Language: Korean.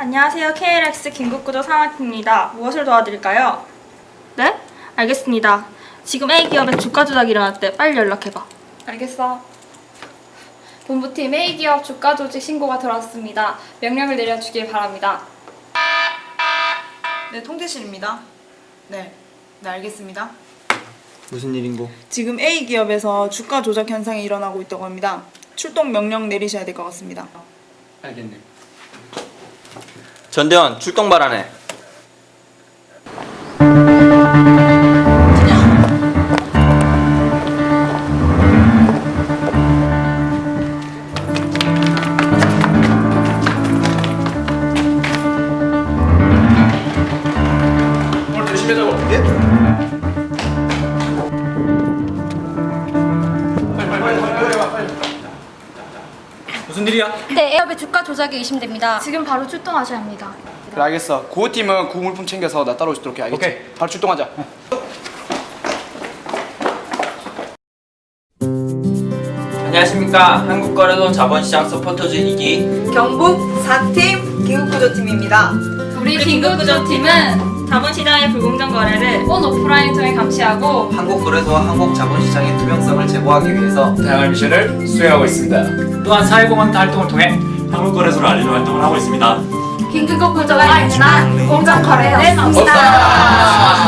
안녕하세요. KLX 긴급구조 상황팀입니다. 무엇을 도와드릴까요? 네? 알겠습니다. 지금 A 기업에 주가 조작이 일어났대. 빨리 연락해봐. 알겠어. 본부팀 A기업 주가 조직 신고가 들어왔습니다. 명령을 내려주길 바랍니다. 네, 통제실입니다. 네, 네 알겠습니다. 무슨 일인고? 지금 A 기업에서 주가 조작 현상이 일어나고 있다고 합니다. 출동 명령 내리셔야 될 것 같습니다. 알겠네. 전대원 출동 발안해. 오늘. 예? 무슨 일이야? 네, 에어의 주가 조작이 의심됩니다. 지금 바로 출동하셔야 합니다. 그래 알겠어. 구호팀은 구물품 챙겨서 나 따라오시도록 해. 알겠지? 오케이. 바로 출동하자. 안녕하십니까. 한국거래소 자본시장 서포터즈 2기 경북 4팀 긴급구조팀입니다. 우리 긴급구조팀은 자본시장의 불공정 거래를 온 오프라인 통해 감시하고 한국 거래소와 한국 자본시장의 투명성을 제고하기 위해서 다양한 미션을 수행하고 있습니다. 또한 사회공헌 활동을 통해 한국 거래소를 알리는 활동을 하고 있습니다. 긴급구조가 있는 한 공정 거래였습니다. 없다.